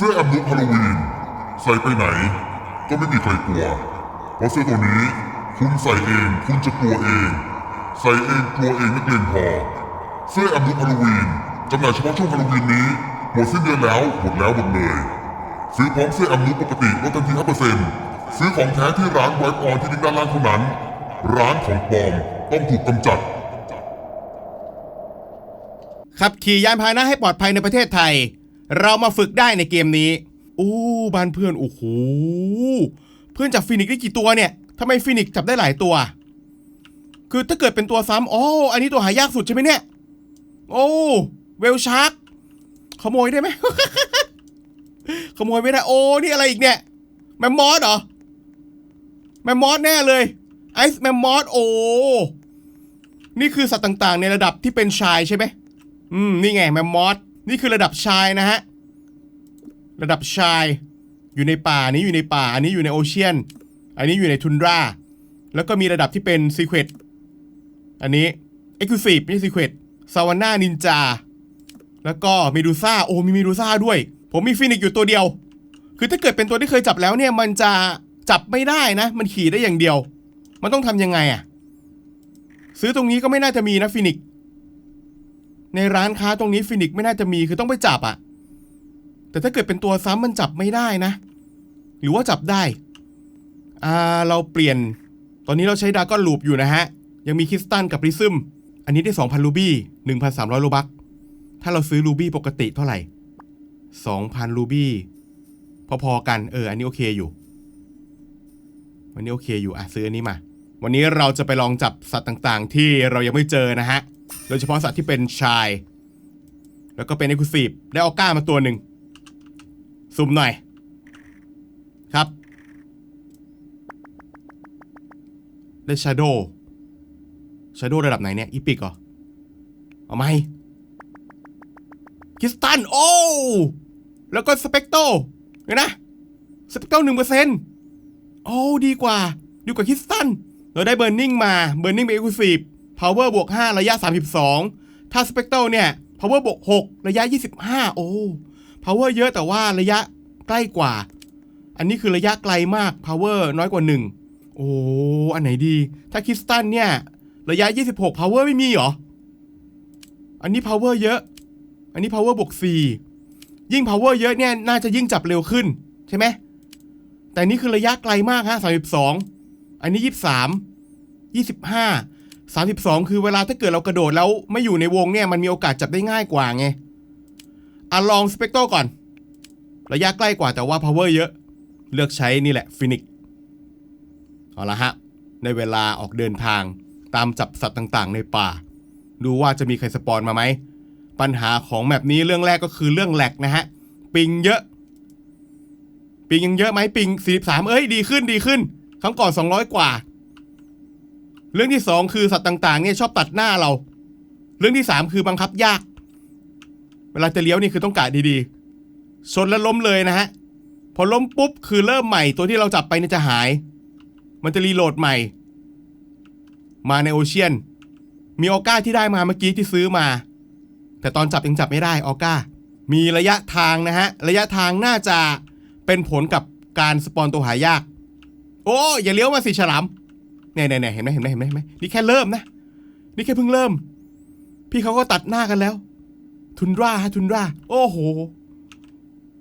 เสื้อแอมนุฮาโลวีนใส่ไปไหน ก็ไม่มีใครกลัว เพราะเสื้อตัวนี้คุณใส่เองคุณจะกลัวเอง ใส่เองกลัวเองไม่เกรงพอ เสื้อแอมนุฮาโลวีนจำหน่ายเฉพาะช่วงฮาโลวีนนี้หมดสิ้นเดือนแล้วหมดแล้วหมดเลย ซื้อพร้อมเสื้อแอมนุปกติลดทันที5%ซื้อของแท้ที่ร้านไวท์ออนที่ลิงก์ด้านล่างเท่านั้น ร้านของปลอมต้องถูกกำจัดขับขี่ยานพาหนะให้ปลอดภัยในประเทศไทย เรามาฝึกได้ในเกมนี้อู้บ้านเพื่อนโอ้โหเพื่อนจับฟินิกซ์ได้กี่ตัวเนี่ยทำไมฟินิกซ์จับได้หลายตัว คือถ้าเกิดเป็นตัวซ้ำอ๋ออันนี้ตัวหายากสุดใช่ไหมเนี่ยโอ้เวลชาร์กขโมยได้ไหมขโมยไม่ได้โอ้นี่อะไรอีกเนี่ยแมมมอสเหรอแมมมอสแน่เลยไอซ์แมมมอสโอ้นี่คือสัตว์ต่างๆ ในระดับที่เป็นชายใช่ไหมอืมนี่ไงแมมมอส นี่คือระดับชายนะฮะ ระดับชายอยู่ในป่านี้อยู่ในป่า อันนี้อยู่ในโอเชียน อันนี้อยู่ในทุนดราแล้วก็มีระดับที่เป็นซีเควตอันนี้เอ็กซ์คลูซีฟไม่ใช่ซีเควตซาวาน่านินจา แล้วก็เมดูซ่า โอ้มีเมดูซ่าด้วย ผมมีฟินิกอยู่ตัวเดียว คือถ้าเกิดเป็นตัวที่เคยจับแล้วเนี่ย มันจะจับไม่ได้นะ มันขี่ได้อย่างเดียว มันต้องทำยังไงอะซื้อตรงนี้ก็ไม่น่าจะมีนะฟินิก ในร้านค้าตรงนี้ฟินิกไม่น่าจะมีคือต้องไปจับอะแต่ถ้าเกิดเป็นตัวซ้ำมันจับไม่ได้นะ หรือว่าจับได้อ่าเราเปลี่ยน ตอนนี้เราใช้ดาก้อนลูปอยู่นะฮะ ยังมีคริสตันกับริซึมอันนี้ได้ 2,000 รูบี้ 1,300โลบัก ถ้าเราซื้อรูบี้ปกติเท่าไหร่ 2,000 รูบี้ พอๆกัน เออ อันนี้โอเคอยู่วันนี้โอเคอยู่ อะซื้ออันนี้มา วันนี้เราจะไปลองจับสัตว์ต่างๆ ที่เรายังไม่เจอนะฮะ โดยเฉพาะสัตว์ที่เป็นชาย แล้วก็เป็นเอก u s ซีฟได้ออก้ามาตัวหนึ่งซูมหน่อย ครับ ได้ชาโดชาโดระดับไหนเนี่ยอีพิกเหรอเอาไหมคริสตัน โอ้ แล้วก็สเปกโตเห็นนะสเปกโตหนึ่งเปอร์เซ็นต์โอ้ ดีกว่า ดีกว่าคริสตัน เราได้เบ r ร์ n ิ n งมา เบ r ร์ n ิ n งเป็นเอก u s ซีฟ power บวก 5 ระยะ 32 ถ้า spectral เนี่ย power บวก 6 ระยะ 25 โอ้ power เยอะแต่ว่าระยะใกล้กว่า อันนี้คือระยะไกลมาก power น้อยกว่า 1 โอ้ อันไหนดี ถ้าคริสตันเนี่ย ระยะ 26 power ไม่มีหรอ อันนี้ power เยอะ อันนี้ power บวก 4 ยิ่ง power เยอะเนี่ย น่าจะยิ่งจับเร็วขึ้นใช่ไหม แต่นี่คือระยะไกลมากฮะ32 อันนี้ 23 25 32 คือเวลาถ้าเกิดเรากระโดดแล้วไม่อยู่ในวงเนี่ยมันมีโอกาสจับได้ง่ายกว่าไงอะลองสเปกโตก่อน ระยะใกล้กว่าแต่ว่า power เยอะ เลือกใช้นี่แหละฟินิกเอาละฮะ ในเวลาออกเดินทางตามจับสัตว์ต่างๆ ในป่า ดูว่าจะมีใครสปอนมาไหม ปัญหาของแมปนี้เรื่องแรกก็คือเรื่องแหลกนะฮะ ปิงเยอะ ปิงยังเยอะไหมปิง43 เอ้ยดีขึ้นดีขึ้นครั้งก่อน 200 กว่า เรื่องที่สองคือสัตว์ต่างๆ เนี่ยชอบตัดหน้าเรา เรื่องที่สามคือบังคับยาก เวลาจะเลี้ยวนี่คือต้องกะดีๆ ชนแล้วล้มเลยนะฮะ พอล้มปุ๊บคือเริ่มใหม่ตัวที่เราจับไปเนี่ยจะหาย มันจะรีโหลดใหม่ มาในโอเชียน มีออก้าที่ได้มาเมื่อกี้ที่ซื้อมา แต่ตอนจับยังจับไม่ได้ออก้า มีระยะทางนะฮะ ระยะทางน่าจะเป็นผลกับการสปอนตัวหายาก โอ้อย่าเลี้ยวมาสิฉลาม เนี่ยเนี่ยเนี่ยเห็นไหมเห็นไหมเห็นไหมเห็นไหมนี่แค่เริ่มนะ นี่แค่เพิ่งเริ่ม พี่เขาก็ตัดหน้ากันแล้ว ทุนดราฮะทุนดราโอ้โห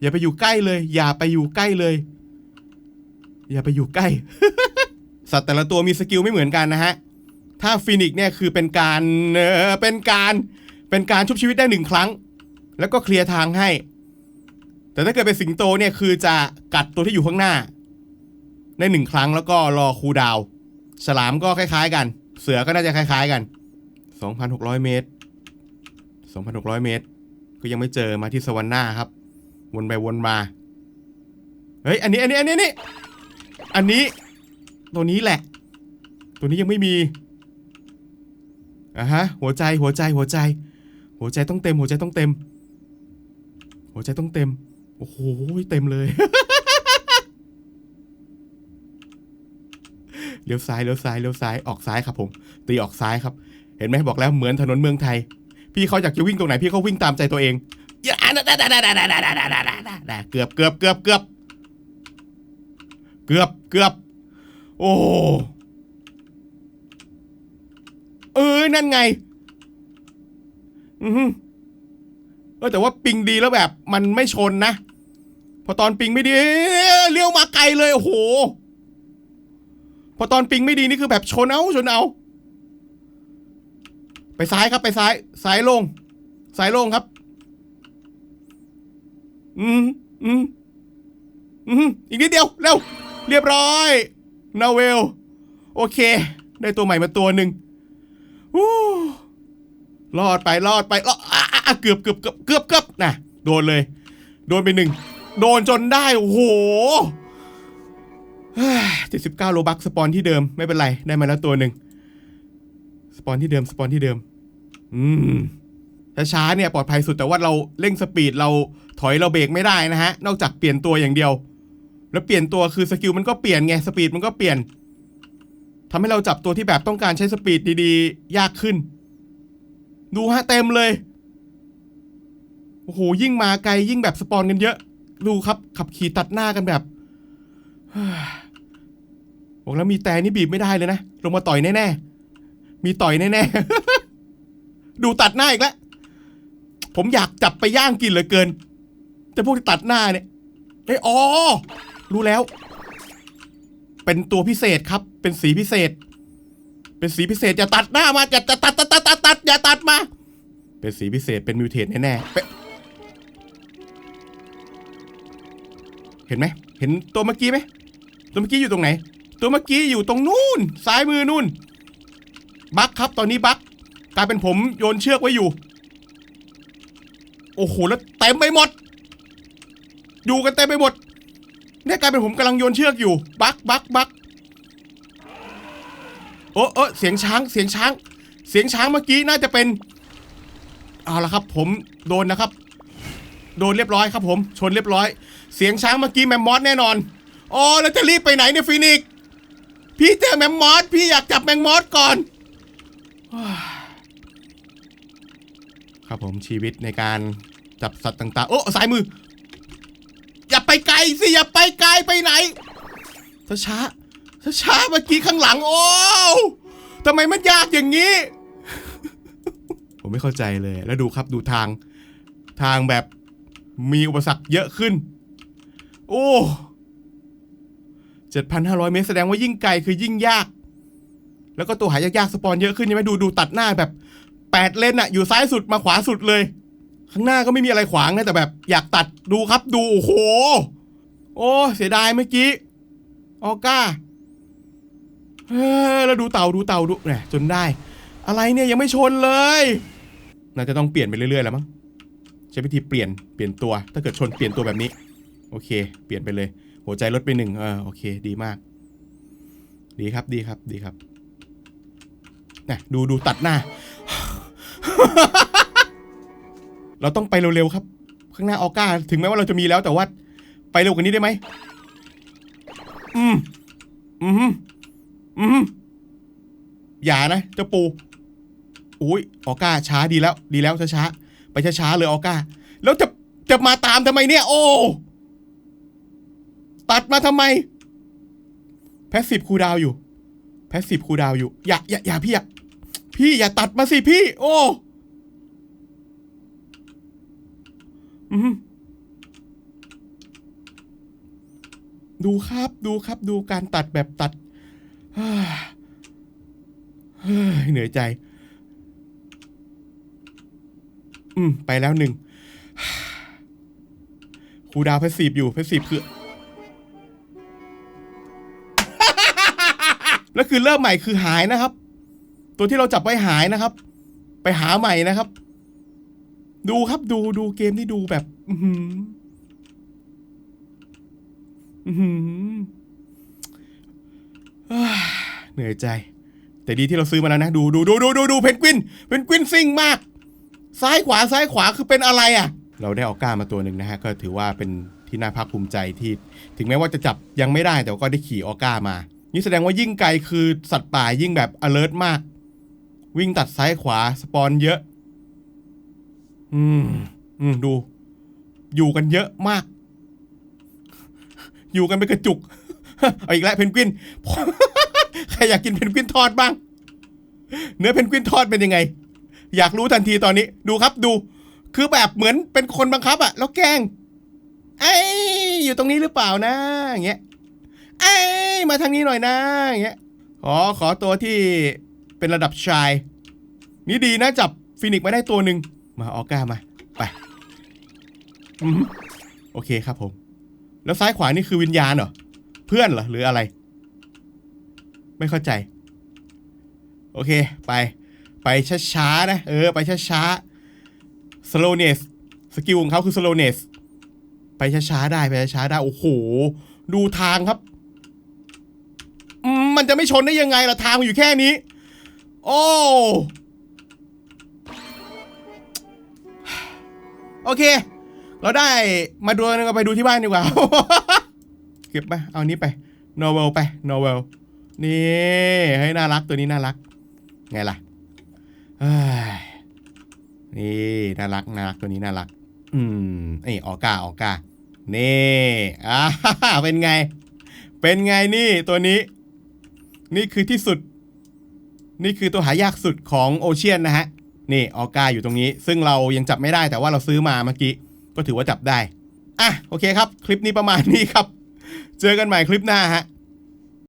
อย่าไปอยู่ใกล้เลย อย่าไปอยู่ใกล้เลย อย่าไปอยู่ใกล้ สัตว์แต่ละตัวมีสกิลไม่เหมือนกันนะฮะ ถ้าฟินิกเนี่ยคือเป็นการเออเป็นการเป็นการชุบชีวิตได้หนึ่งครั้ง แล้วก็เคลียร์ทางให้ แต่ถ้าเกิดเป็นสิงโตเนี่ยคือจะกัดตัวที่อยู่ข้างหน้า ได้หนึ่งครั้งแล้วก็รอคูดาว ฉลามก็คล้ายๆกัน เสือก็น่าจะคล้ายๆกัน 2,600 เมตร 2,600 เมตร ก็ยังไม่เจอมาที่สวรรค์หน้าครับ วนไปวนมา เฮ้ยอันนี้อันนี้ อันนี้ อันนี้ อันนี้ ตัวนี้แหละ ตัวนี้ยังไม่มีอะฮะ หัวใจ หัวใจ หัวใจ หัวใจต้องเต็ม หัวใจต้องเต็ม หัวใจต้องเต็ม โอ้โห เต็มเลย เลี้ยวซ้ายเลี้ยวซ้ายเลี้ยวซ้ายออกซ้ายครับผม ตีออกซ้ายครับ เห็นไหมบอกแล้วเหมือนถนนเมืองไทย พี่เขาอยากจะวิ่งตรงไหนพี่เขาวิ่งตามใจตัวเองอย่าเกือบเกือบเกือบเกือบเกือบเกือบโอ้เออนั่นไง อือเออแต่ว่าปิงดีแล้วแบบ มันไม่ชนนะ พอตอนปิงไม่ดีเลี้ยวมาไกลเลยโอ้โห อตอนปิงไม่ดีนี่คือแบบชนเอาชนเอา ไปซ้ายครับไปซ้ายซ้ายลงซ้ายลงครับ อืมอืมอืมอีกนิดเดียวเร็วเรียบร้อยนาเวลโอเค ได้ตัวใหม่มาตัวหนึ่งอู้รอดไปรอดไปรอดอะอะอะเกือบเกือบเกือบเกือบเกือบนะโดนเลย โดนไปหนึ่ง โดนจนได้ โอ้โห เจ็ดสิบเก้าโลบักสปอนที่เดิมไม่เป็นไร ได้มาแล้วตัวหนึ่งสปอนที่เดิมสปอนที่เดิม อืมช้าๆเนี่ยปลอดภัยสุดแต่ว่าเราเร่งสปีดเราถอยเราเบรกไม่ได้นะฮะ นอกจากเปลี่ยนตัวอย่างเดียว แล้วเปลี่ยนตัวคือสกิลมันก็เปลี่ยนไงสปีดมันก็เปลี่ยนทำให้เราจับตัวที่แบบต้องการใช้สปีดดีๆ ยากขึ้น ดูฮะเต็มเลยโอ้โหยิ่งมาไกลยิ่งแบบสปอนกันเยอะ ดูครับ ขับขี่ตัดหน้ากันแบบ บอกแล้วมีแต่นี่บีบไม่ได้เลยนะ ลงมาต่อยแน่ๆ มีต่อยแน่ๆ ดูตัดหน้าอีกแล้ว ผมอยากจับไปย่างกินเหลือเกิน แต่พวกที่ตัดหน้าเนี่ยเอ้อ๋อ รู้แล้ว เป็นตัวพิเศษครับ เป็นสีพิเศษ เป็นสีพิเศษอย่าตัดหน้ามาอย่าตัดตัดตัดตัดตัดตัดอย่าตัดมา เป็นสีพิเศษเป็นมิวเทนแน่ๆเห็นไหม เห็นตัวเมื่อกี้ไหม ตัวเมื่อกี้อยู่ตรงไหน ตัวเมื่อกี้อยู่ตรงนู่นซ้ายมือนู่น บักครับตอนนี้บักกลายเป็นผมโยนเชือกไว้อยู่ โอ้โหแล้วเต็มไปหมด อยู่กันเต็มไปหมด เนี่ยกลายเป็นผมกำลังโยนเชือกอยู่ บักบักบักโอ้เออเสียงช้างเสียงช้าง เสียงช้างเมื่อกี้น่าจะเป็นเอาละครับผมโดนนะครับ โดนเรียบร้อยครับผม ชนเรียบร้อย เสียงช้างเมื่อกี้แมมมอสแน่นอน อ๋อแล้วจะรีบไปไหนเนี่ยฟินิกพี่เจอแมมมอสพี่อยากจับแมมมอสก่อน ครับผมชีวิตในการจับสัตว์ต่างๆ โอ้สายมือ อย่าไปไกลสิ อย่าไปไกลไปไหนช้าช้าช้าช้าเมื่อกี้ข้างหลัง โอ้ทำไมมันยากอย่างนี้ ผมไม่เข้าใจเลยแล้วดูครับดูทาง ทางแบบมีอุปสรรคเยอะขึ้น โอ้ เจ็ดพันห้าร้อยเมตรแสดงว่ายิ่งไกลคือยิ่งยาก แล้วก็ตัวหายากๆสปอนเยอะขึ้นใช่ไหมดูดูตัดหน้าแบบแปดเลนอะอยู่ซ้ายสุดมาขวาสุดเลย ข้างหน้าก็ไม่มีอะไรขวางนะแต่แบบ อยากตัดดูครับดูโอ้โห โอ้เสียดายเมื่อกี้ออก้าเฮ้ยแล้วดูเต่าดูเต่าดูเนี่ยจนได้ อะไรเนี่ยยังไม่ชนเลยน่าจะต้องเปลี่ยนไปเรื่อยๆแล้วมั้งใช้วิธีเปลี่ยนเปลี่ยนตัว ถ้าเกิดชนเปลี่ยนตัวแบบนี้ โอเค เปลี่ยนไปเลย หัวใจลดไปหนึ่งเออโอเคดีมาก ดีครับดีครับดีครับนะดูดูตัดหน้า เราต้องไปเร็วๆครับ ข้างหน้าออก้า ถึงแม้ว่าเราจะมีแล้วแต่ว่า ไปเร็วกว่านี้ได้ไหมอืมอืมอืมอย่านะเจ้าปูอุ้ยออก้าช้าดีแล้ว ดีแล้วช้าๆไปช้าๆเลยออก้า แล้วจะจะมาตามทำไมเนี่ย โอ้ ตัดมาทำไม แพสซีฟคูดาวอยู่ แพสซีฟคูดาวอยู่ อย่าอย่าอย่าพี่อย่าพี่อย่าตัดมาสิพี่ โอ้อืมดูครับ ดูครับ ดูการตัดแบบตัดเหนื่อยใจ อืม ไปแล้วหนึ่งครูดาวเพชรสีบอยู่เพชรสีบคือ แล้วคือเริ่มใหม่คือหายนะครับ ตัวที่เราจับไว้หายนะครับ ไปหาใหม่นะครับ ดูครับดูดูเกมที่ดูแบบ อือหืออื้อหืออ่าเหนื่อยใจ แต่ดีที่เราซื้อมาแล้วนะ ดูดูดูดูดูดูเพนกวินเพนกวินซิ่งมาก ซ้ายขวาซ้ายขวาคือเป็นอะไรอะ เราได้ออกก้ามาตัวหนึ่งนะฮะ ก็ถือว่าเป็นที่น่าภาคภูมิใจที่ ถึงแม้ว่าจะจับยังไม่ได้แต่ก็ได้ขี่ออก้ามา นี่แสดงว่ายิ่งไกลคือสัตว์ป่ายิ่งแบบ alert มาก วิ่งตัดซ้ายขวาสปอนเยอะ อืม อืม ดู อยู่กันเยอะมาก อยู่กันเป็นกระจุก เอาอีกแล้วเพนกวิน ใครอยากกินเพนกวินทอดบ้าง เนื้อเพนกวินทอดเป็นยังไง อยากรู้ทันทีตอนนี้ ดูครับดู คือแบบเหมือนเป็นคนบังคับอะแล้วแกล้งไอ้อยู่ตรงนี้หรือเปล่านะอย่างเงี้ย ไอ้ยมาทางนี้หน่อยนะอย่างเงี้ยขอขอตัวที่เป็นระดับชาย นี่ดีนะจับฟินิกมาได้ตัวหนึ่งมาออก้ามา ไปโอเคครับผม แล้วซ้ายขวานี่คือวิญญาณเหรอ เพื่อนเหรอ หรืออะไร ไม่เข้าใจ โอเค ไป ไปช้าๆนะ เออ ไปช้าๆ slowness สกิลของเขาคือ slowness ไปช้าๆได้ ไปช้าๆได้ โอ้โห ดูทางครับ มันจะไม่ชนได้ยังไงล่ะทางมันอยู่แค่นี้ โอ้โอเค เราได้มาดูกันไปดูที่บ้านดีกว่าเก็บไปเอานี้ไปโนเวลไปโนเวลนี่ให้น่ารักตัวนี้น่ารัก ไงล่ะนี่น่ารักน่ารักตัวนี้น่ารัก อืมไอ้ออกาออกานี่อ่าเป็นไง เป็นไงนี่ตัวนี้ นี่คือที่สุด นี่คือตัวหายากสุดของโอเชียนนะฮะ นี่ออกาอยู่ตรงนี้ ซึ่งเรายังจับไม่ได้แต่ว่าเราซื้อมาเมื่อกี้ ก็ถือว่าจับได้ อะ โอเคครับ คลิปนี้ประมาณนี้ครับ เจอกันใหม่คลิปหน้าฮะ